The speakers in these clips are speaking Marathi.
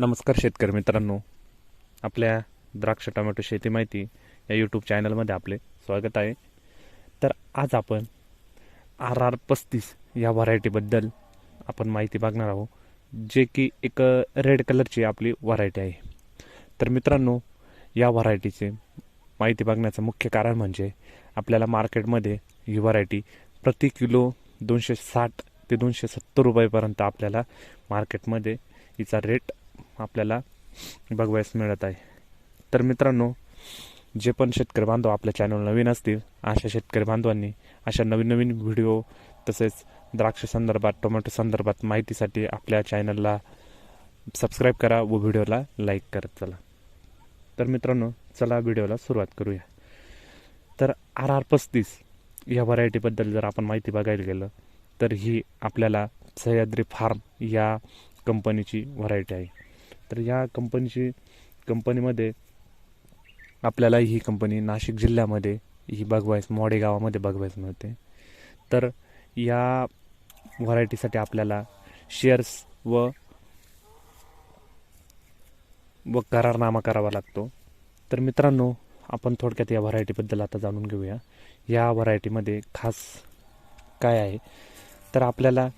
नमस्कार शेतकरी मित्रांनो. आपल्या द्राक्ष टोमॅटो शेती माहिती या यूट्यूब चॅनलमध्ये आपले स्वागत आहे. तर आज आपण आर आर पस्तीस या व्हरायटीबद्दल आपण माहिती बघणार आहोत जे की एक रेड कलरची आपली व्हरायटी आहे. तर मित्रांनो या व्हरायटीचे माहिती बघण्याचं मुख्य कारण म्हणजे आपल्याला मार्केटमध्ये ही व्हरायटी प्रति किलो दोनशे साठ ते दोनशे सत्तर रुपयेपर्यंत आपल्याला मार्केटमध्ये हिचा रेट आपल्याला बघवायस मिळत आहे. तर मित्रांनो जे पण शेतकरी बांधव आपल्या चॅनल नवीन असतील अशा शेतकरी बांधवांनी अशा नवीन नवीन व्हिडिओ तसेच द्राक्ष संदर्भात टोमॅटो संदर्भात माहितीसाठी आपल्या चॅनलला सबस्क्राईब करा व व्हिडिओला लाईक करत चला. तर मित्रांनो चला व्हिडिओला सुरुवात करूया. तर आर आर पस्तीस या व्हरायटीबद्दल जर आपण माहिती बघायला गेलं तर ही आपल्याला सह्याद्री फार्म या कंपनीची व्हरायटी आहे. तर या कंपनीची कंपनीमध्ये आपल्याला ही कंपनी नाशिक जिल्ह्यामध्ये ही बघवायस मोडे गावामध्ये बघवायस मिळते. तर या व्हरायटीसाठी आपल्याला शेअर्स व व करारनामा करावा लागतो. तर मित्रांनो आपण थोडक्यात या व्हरायटीबद्दल आता जाणून घेऊया. या व्हरायटीमध्ये खास काय आहे? तर आपल्याला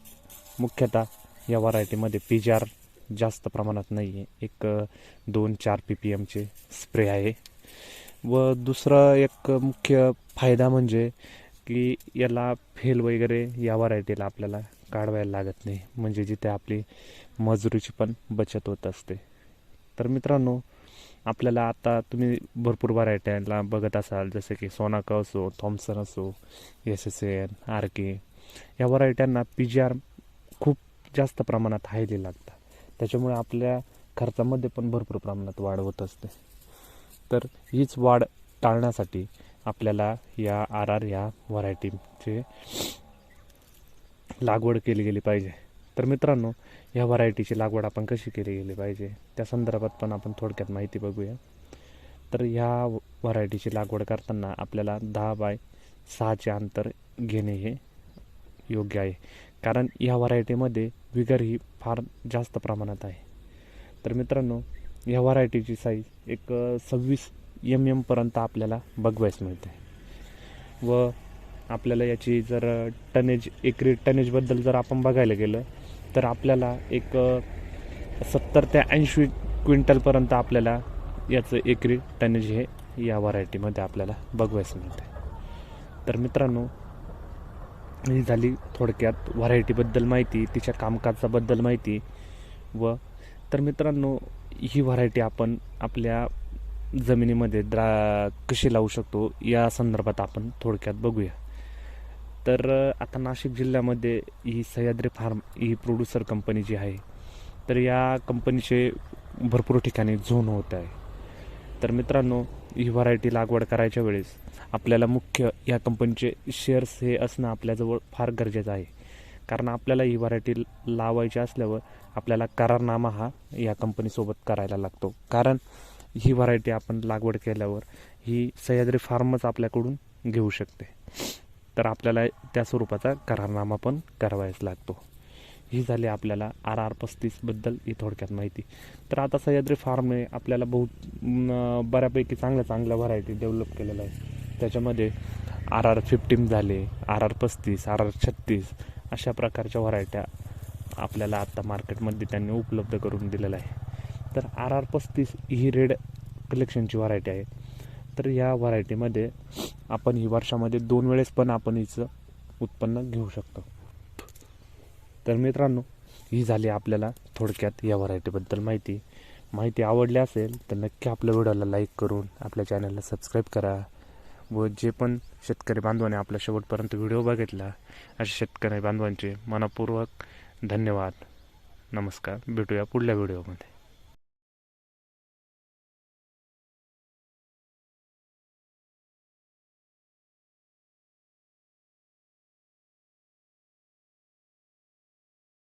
मुख्यतः या व्हरायटीमध्ये पी जी आर जास्त प्रमाणात नाही आहे. एक दोन चार पी पी एमचे स्प्रे आहे. व दुसरा एक मुख्य फायदा म्हणजे की याला फेल वगैरे या व्हरायटीला आपल्याला काढवायला लागत नाही. म्हणजे जिथे आपली मजुरीची पण बचत होत असते. तर मित्रांनो आपल्याला आता तुम्ही भरपूर व्हरायट्याला बघत असाल. जसे की सोनाका असो थॉम्सन असो S S N R K या व्हरायट्यांना पी जी आर खूप जास्त प्रमाणात हायली लागतात. त्याच्यामुळे आपल्या खर्चामध्ये पण भरपूर प्रमाणात वाढ होत असते. तर हीच वाढ टाळण्यासाठी आपल्याला या आर आर या व्हरायटीचे लागवड केली गेली पाहिजे. तर मित्रांनो या व्हरायटीची लागवड आपण कशी केली गेली पाहिजे त्या संदर्भात पण आपण थोडक्यात माहिती बघूया. तर ह्या व्हरायटीची लागवड करताना आपल्याला दहा बाय सहाचे अंतर घेणे हे योग्य आहे. कारण या व्हरायटीमध्ये विगर ही फार जास्त प्रमाणात आहे. तर मित्रांनो या व्हरायटीची साईज एक सव्वीस एम एमपर्यंत आपल्याला बघवायस मिळते. व आपल्याला याची जर टनेज एकरी टनेजबद्दल जर आपण बघायला गेलं तर आपल्याला एक सत्तर ते ऐंशी क्विंटलपर्यंत आपल्याला याचं एकरी टनेज हे या व्हरायटीमध्ये आपल्याला बघवायस मिळते. तर मित्रांनो ही झाली थोडक्यात व्हरायटीबद्दल माहिती तिच्या कामकाजाबद्दल माहिती व तर मित्रांनो ही व्हरायटी आपण आपल्या जमिनीमध्ये द्रा कशी लावू शकतो या संदर्भात आपण थोडक्यात बघूया. तर आता नाशिक जिल्ह्यामध्ये ही सह्याद्री फार्म ही प्रोड्युसर कंपनी जी आहे तर या कंपनीचे भरपूर ठिकाणी झोन होत आहे. तर मित्रांनो ही व्हरायटी लागवड करायच्या वेळेस आपल्याला मुख्य या कंपनीचे शेअर्स हे असणं आपल्याजवळ फार गरजेचं आहे. कारण आपल्याला ही व्हरायटी लावायची असल्यावर आपल्याला करारनामा हा या कंपनीसोबत करायला लागतो. कारण ही व्हरायटी आपण लागवड केल्यावर ही सह्याद्री फार्मच आपल्याकडून घेऊ शकते. तर आपल्याला त्या स्वरूपाचा करारनामा पण करावायच लागतो. ही झाली आपल्याला आर आर पस्तीसबद्दल ही थोडक्यात माहिती. तर आता सह्याद्री फार्मने आपल्याला बहुत बऱ्यापैकी चांगल्या चांगल्या व्हरायटी डेव्हलप केलेल्या आहे त्याच्यामध्ये आर आर फिफ्टीन झाले आर आर पस्तीस आर आर छत्तीस अशा प्रकारच्या व्हरायट्या आपल्याला आत्ता मार्केटमध्ये त्यांनी उपलब्ध करून दिलेलं आहे तर आर आर पस्तीस ही रेड कलेक्शनची व्हरायटी आहे. तर या व्हरायटीमध्ये आपण ही वर्षामध्ये दोन वेळेस पण आपण हिचं उत्पन्न घेऊ शकतो. तर मित्रांनो ही झाली आपल्याला थोडक्यात या व्हरायटीबद्दल माहिती. माहिती आवडली असेल तर नक्की आपल्या व्हिडिओला लाईक करून आपल्या चॅनलला सबस्क्राईब करा व जे पण शेतकरी बांधवाने आपल्या शेवटपर्यंत व्हिडिओ बघितला अशा शेतकरी बांधवांचे मनपूर्वक धन्यवाद. नमस्कार. भेटूया पुढल्या व्हिडिओमध्ये.